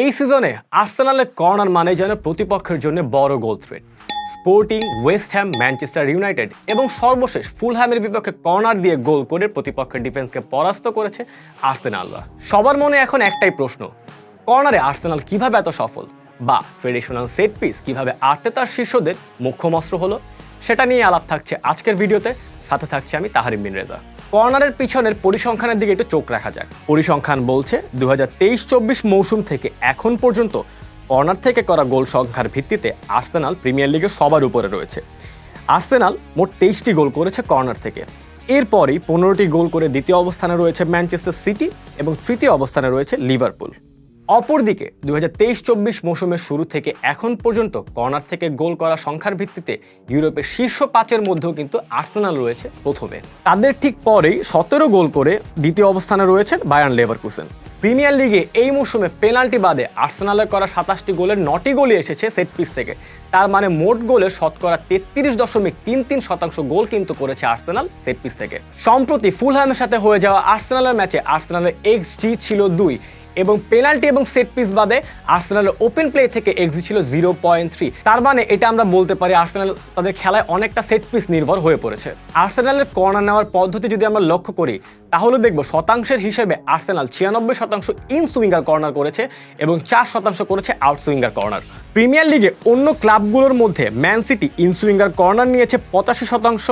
এই সিজনে আর্সেনালের কর্নার মানে যেন প্রতিপক্ষের জন্য বড় গোল threat Sporting West Ham Manchester United এবং সর্বশেষ ফুলহ্যামের বিপক্ষে কর্নার দিয়ে গোল করে প্রতিপক্ষের ডিফেন্সকে পরাস্ত করেছে আর্সেনালরা। সবার মনে এখন একটাই প্রশ্ন, কর্নারে আর্সেনাল কীভাবে এত সফল? বা ট্রেডিশনাল সেট পিস কীভাবে কীভাবে আর্তেতার শিষ্যদের মুখ্যমস্ত্র হলো? সেটা নিয়ে আলাপ থাকছে আজকের ভিডিওতে, সাথে থাকছে আমি তাহারিম বিন রেজা। কর্নারের পিছনের পরিসংখ্যানের দিকে একটু চোখ রাখা যাক। পরিসংখ্যান বলছে দু হাজার তেইশ চব্বিশ মৌসুম থেকে এখন পর্যন্ত কর্নার থেকে করা গোল সংখ্যার ভিত্তিতে আর্সেনাল প্রিমিয়ার লিগে সবার উপরে রয়েছে। আর্সেনাল মোট তেইশটি গোল করেছে কর্নার থেকে। এরপরই পনেরোটি গোল করে দ্বিতীয় অবস্থানে রয়েছে ম্যানচেস্টার সিটি এবং তৃতীয় অবস্থানে রয়েছে লিভারপুল। অপরদিকে দু হাজার তেইশ চব্বিশ মৌসুমের শুরু থেকে এখন পর্যন্ত কর্নার থেকে গোল করা সংখ্যার ভিত্তিতে ইউরোপের শীর্ষ পাঁচের মধ্যেও কিন্তু আর্সেনাল রয়েছে প্রথমে। তাদের ঠিক পরেই সতেরো গোল করে দ্বিতীয় অবস্থানে রয়েছেন বায়ান লেভারকুসেন। প্রিমিয়ার লিগে এই মৌসুমে পেনাল্টি বাদে আর্সেনালের করা সাতাশটি গোলের নটি গোলই এসেছে সেট পিস থেকে। তার মানে মোট গোলে শতকরা তেত্রিশ দশমিক তিন তিন শতাংশ গোল কিন্তু করেছে আর্সেনাল সেট পিস থেকে। সম্প্রতি ফুলহ্যামের সাথে হয়ে যাওয়া আর্সেনালের ম্যাচে আর্সেনালের এক্স জি ছিল দুই। এবং পেনাল্টি এবং সেট পিস বাদে আর্সেনালের ওপেন প্লে থেকে এক্সি ছিল জিরো পয়েন্ট থ্রি তার মানে এটা আমরা বলতে পারি আর্সেনাল তাদের খেলায় অনেকটা সেট পিস নির্ভর হয়ে পড়েছে। আর্সেনালের কর্নার নেওয়ার পদ্ধতি যদি আমরা লক্ষ্য করি, তাহলে দেখব শতাংশের হিসেবে আর্সেনাল ছিয়ানব্বই শতাংশ ইন সুইঙ্গার কর্নার করেছে এবং চার শতাংশ করেছে আউট সুইঙ্গার কর্নার। প্রিমিয়ার লিগে অন্য ক্লাবগুলোর মধ্যে Man City inswinger corner নিয়েছে পঁচাশি শতাংশ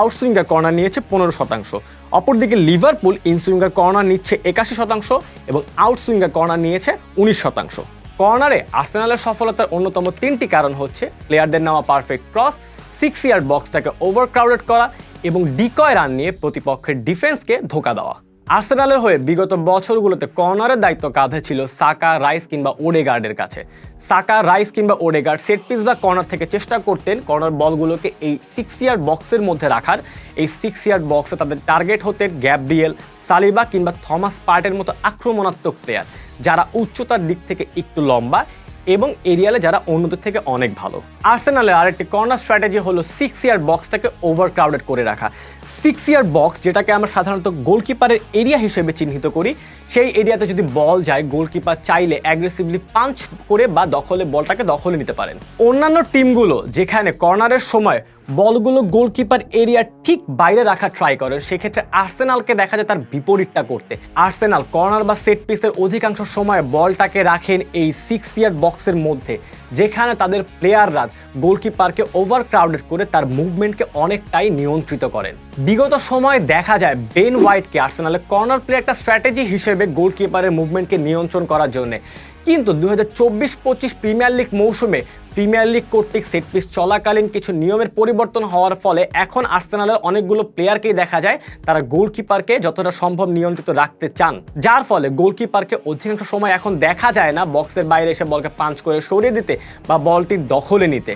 আউটসুইঙ্গার কর্নার নিয়েছে পনেরো শতাংশ। অপরদিকে লিভারপুল ইনসুইঙ্গার কর্নার নিচ্ছে একাশি শতাংশ এবং আউটসুইঙ্গার কর্নার নিয়েছে উনিশ শতাংশ। কর্নারে আর্সেনালের সফলতার অন্যতম তিনটি কারণ হচ্ছে প্লেয়ারদের নেওয়া পারফেক্ট ক্রস সিক্স ইয়ার বক্সটাকে ওভার ক্রাউডেড করা এবং ডিকয় রান নিয়ে প্রতিপক্ষের ডিফেন্সকে ধোকা দেওয়া। আর্সেনালের হয়ে বিগত বছরগুলোতে কর্নারের দায়িত্ব কাঁধে ছিল সাকা, রাইস কিংবা ওডেগার্ডের কাছে। সাকা, রাইস কিংবা ওডেগার্ড সেট পিস বা কর্নার থেকে চেষ্টা করতেন কর্নার বলগুলোকে এই সিক্স ইয়ার বক্সের মধ্যে রাখার। এই সিক্স ইয়ার বক্সে তাদের টার্গেট হতেন গ্যাব্রিয়েল সালিবা কিংবা থমাস পার্টের মতো আক্রমণাত্মক প্লেয়ার যারা উচ্চতার দিক থেকে একটু লম্বা এবং এরিয়ালে যারা অন্যদের থেকে অনেক ভালো। আর্সেনালের আরেকটি কর্নার স্ট্র্যাটেজি হলো সিক্স ইয়ার বক্সটাকে ওভার ক্রাউডেড করে রাখা। সিক্স ইয়ার বক্স যেটাকে আমরা সাধারণত গোলকিপারের এরিয়া হিসেবে চিহ্নিত করি, সেই এরিয়াতে যদি বল যায় গোলকিপার চাইলে অ্যাগ্রেসিভলি পাঞ্চ করে বা দখলে, বলটাকে দখলে নিতে পারেন। অন্যান্য টিমগুলো যেখানে কর্নারের সময় বলগুলো গোলকিপার এরিয়ার ঠিক বাইরে রাখা ট্রাই করে, সেক্ষেত্রে আর্সেনালকে দেখা যায় তার বিপরীতটা করতে। আর্সেনাল কর্নার বা সেট পিসের অধিকাংশ সময় বলটাকে রাখেন এই সিক্স ইয়ার বক্সের মধ্যে, যেখানে তাদের প্লেয়াররা গোলকিপারকে ওভার ক্রাউডেড করে তার মুভমেন্টকে অনেকটাই নিয়ন্ত্রিত করেন। বিগত সময়ে দেখা যায় বেন হোয়াইটকে আর্সেনালের কর্নার প্লে একটা স্ট্র্যাটেজি হিসেবে গোলকিপারের মুভমেন্টকে নিয়ন্ত্রণ করার জন্য। কিন্তু দু হাজার চব্বিশ পঁচিশ প্রিমিয়ার লিগ মৌসুমে প্রিমিয়ার লিগ কর্তৃক সেট পিস চলাকালীন কিছু নিয়মের পরিবর্তন হওয়ার ফলে এখন আর্সেনালের অনেকগুলো প্লেয়ারকেই দেখা যায় তারা গোলকিপারকে যতটা সম্ভব নিয়ন্ত্রিত রাখতে চান। যার ফলে গোলকিপারকে অধিকাংশ সময় এখন দেখা যায় না বক্সের বাইরে এসে বলকে পাঞ্চ করে সরিয়ে দিতে বা বলটির দখলে নিতে।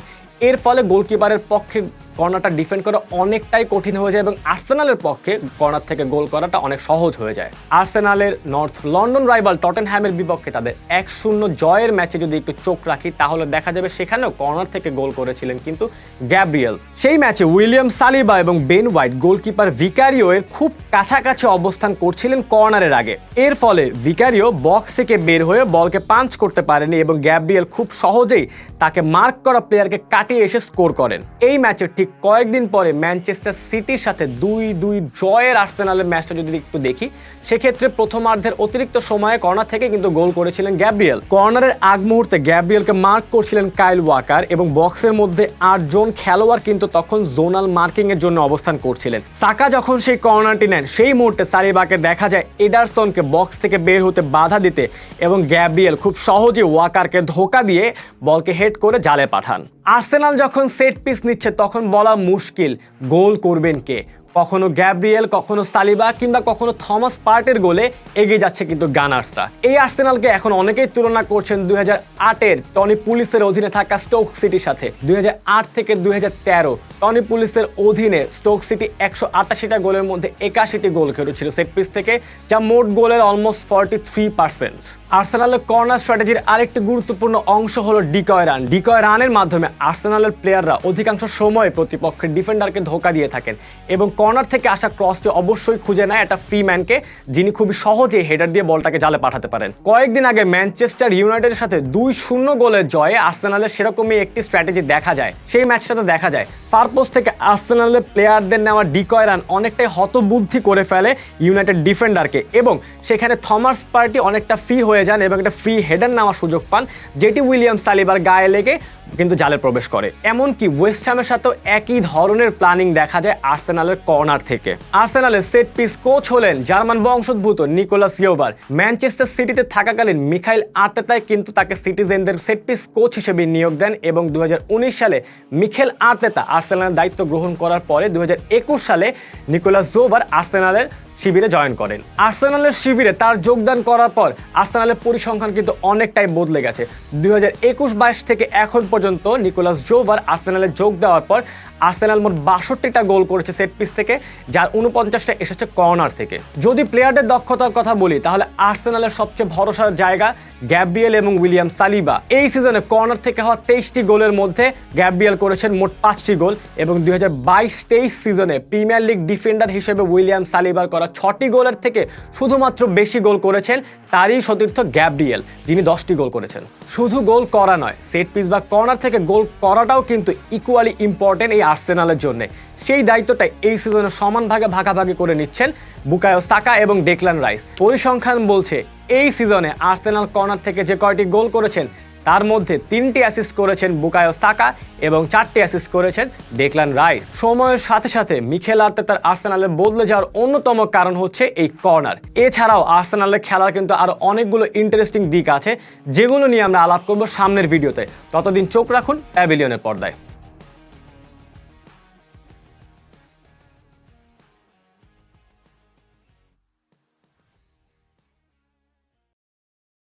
এর ফলে গোলকিপারের পক্ষে কর্নারটা ডিফেন্ড করা অনেকটাই কঠিন হয়ে যায় এবং আর্সেনালের পক্ষে কর্নার থেকে গোল করাটা অনেক সহজ হয়ে যায়। আর্সেনালের নর্থ লন্ডন রাইভাল টটেনহ্যামের বিপক্ষে তাদের এক শূন্য জয়ের ম্যাচে যদি একটু চোখ রাখি, তাহলে দেখা যাবে সেখানেও কর্নার থেকে গোল করেছিলেন কিন্তু গ্যাব্রিয়েল। সেই ম্যাচে উইলিয়াম সালিবা এবং বেন হোয়াইট গোলকিপার ভিকারিও এর খুব কাছাকাছি অবস্থান করছিলেন কর্নারের আগে। এর ফলে ভিকারিও বক্স থেকে বের হয়ে বলকে পাঞ্চ করতে পারেনি এবং গ্যাব্রিয়েল খুব সহজেই তাকে মার্ক করা প্লেয়ারকে কাটিয়ে এসে স্কোর করেন। এই ম্যাচের ঠিক কয়েকদিন পরে ম্যানচেস্টার সিটির সাথে দুই দুই জয়ের আর্সেনালের ম্যাচটা যদি একটু দেখি, সেক্ষেত্রে প্রথমার্ধের অতিরিক্ত সময়ে কর্নার থেকে কিন্তু গোল করেছিলেন গ্যাব্রিয়েল। কর্নারের আগ মুহূর্তে গ্যাব্রিয়েলকে মার্ক করছিলেন কাইল ওয়াকার এবং বক্সের মধ্যে আটজন খেলোয়াড় কিন্তু তখন জোনাল মার্কিং এর জন্য অবস্থান করছিলেন। সাকা যখন সেই কর্নারটি নেন, সেই মুহূর্তে সারিবাকে দেখা যায় এডারসনকে বক্স থেকে বের হতে বাধা দিতে এবং গ্যাব্রিয়েল খুব সহজে ওয়াকারকে ধোকা দিয়ে বলকে হেড করে জালে পাঠান। আর্সেনাল যখন সেট পিস নিচ্ছে, তখন বলা মুশকিল। গোল করবেন কে? কখনো গ্যাব্রিয়েল, কখনো সালিবা, কিংবা কখনো থমাস পার্টের গোলে এগিয়ে যাচ্ছে কিন্তু গানার্সরা। এই আর্সেনালকে এখন অনেকেই তুলনা করছেন দুই হাজার আটের টনি পুলিশের অধীনে থাকা স্টোক সিটির সাথে। দুই হাজার আট থেকে দুই হাজার তেরো টনি পুলিশের অধীনে স্টোক সিটি একশো আটাশিটা গোলের মধ্যে একাশিটি গোল খেলেছিল সেট পিস থেকে, যা মোট গোলের অলমোস্ট ফর্টি থ্রি পার্সেন্ট আর্সেনালের কর্নার স্ট্র্যাটেজির আরেকটি গুরুত্বপূর্ণ অংশ হলো ডিকয় রান। ডিকয় রানের মাধ্যমে আর্সেনালের প্লেয়াররা অধিকাংশ সময় প্রতিপক্ষের ডিফেন্ডারকে ধোকা দিয়ে থাকেন এবং কর্নার থেকে আসা ক্রসটি অবশ্যই খুঁজে নেয় একটা ফ্রি ম্যানকে, যিনি খুবই সহজে হেডার দিয়ে বলটাকে জালে পাঠাতে পারেন। কয়েকদিন আগে ম্যানচেস্টার ইউনাইটেডের সাথে দুই শূন্য গোলের জয়ে আর্সেনালের সেরকমই একটি স্ট্র্যাটেজি দেখা যায়। সেই ম্যাচটাতে দেখা যায় ফারপোস্ট থেকে আর্সেনালের প্লেয়ারদের নেওয়া ডিকয় রান অনেকটাই হতবুদ্ধি করে ফেলে ইউনাইটেড ডিফেন্ডারকে এবং সেখানে থমাস পার্টি অনেকটা ফ্রি হয়ে যান এবং একটা ফ্রি হেডার নেওয়ার সুযোগ পান, যেটি উইলিয়াম সালিবার গায়ে লেগে কিন্তু জালে প্রবেশ করে। এমনকি ওয়েস্ট হ্যামের সাথেও একই ধরনের প্ল্যানিং দেখা যায় আর্সেনালের কর্নার থেকে। আর্সেনালের সেট পিস কোচ হলেন জার্মান বংশোদ্ভূত নিকোলাস ইয়োভার। ম্যানচেস্টার সিটিতে থাকাকালীন মিখাইল আর্তেতাই কিন্তু তাকে সিটিজেনদের সেট পিস কোচ হিসেবে নিয়োগ দেন এবং দু হাজার উনিশ সালে মিখেল আর্তেতা আর্সেনালের দায়িত্ব গ্রহণ করার পরে দু হাজার একুশ সালে নিকোলাস জোভার আর্সেনালের শিবিরে জয়েন করেন। আর্সেনালের শিবিরে তার যোগদান করার পর আর্সেনালের পরিসংখ্যান কিন্তু অনেকটাই বদলে গেছে। দুই হাজার একুশ বাইশ থেকে এখন পর্যন্ত নিকোলাস জোভার আর্সেনালে যোগ দেওয়ার পর আর্সেনাল মোট বাষট্টিটা গোল করেছে সেট পিস থেকে, যার উনপঞ্চাশটা এসেছে কর্নার থেকে। যদি প্লেয়ারদের দক্ষতার কথা বলি, তাহলে আর্সেনালের সবচেয়ে ভরসার জায়গা গ্যাব্রিয়েল এবং উইলিয়াম সালিবা। এই সিজনে কর্নার থেকে হওয়া তেইশটি গোলের মধ্যে গ্যাব্রিয়েল করেছেন মোট পাঁচটি গোল এবং দুই হাজার বাইশ তেইশ সিজনে প্রিমিয়ার লিগ ডিফেন্ডার হিসেবে উইলিয়াম সালিবার করা ছটি গোলের থেকে শুধুমাত্র বেশি গোল করেছেন তারই সতীর্থ গ্যাব্রিয়েল, যিনি দশটি গোল করেছেন। শুধু গোল করা নয়, সেট পিস বা কর্নার থেকে গোল করাটাও কিন্তু ইকুয়ালি ইম্পর্টেন্ট এই আর্সেনালের জন্য। সেই দায়িত্বটা এই সিজনে সমান ভাগে ভাগাভাগি করে নিচ্ছেন বুকায়ো সাকা এবং ডেকলান রাইস। পরিসংখ্যান বলছে, এই সিজনে আর্সেনাল কর্নার থেকে যে কয়টি গোল করেছেন তার মধ্যে তিনটি অ্যাসিস্ট করেছেন বুকায়ো সাকা এবং চারটি অ্যাসিস্ট করেছেন ডেকলান রাইস। সময়ের সাথে সাথে মিখেল আর্তেতার আর্সেনালে বদলে যাওয়ার অন্যতম কারণ হচ্ছে এই কর্নার। এছাড়াও আর্সেনালের খেলার কিন্তু আরও অনেকগুলো ইন্টারেস্টিং দিক আছে, যেগুলো নিয়ে আমরা আলাপ করব সামনের ভিডিওতে। ততদিন চোখ রাখুন প্যাভিলিয়নের পর্দায়।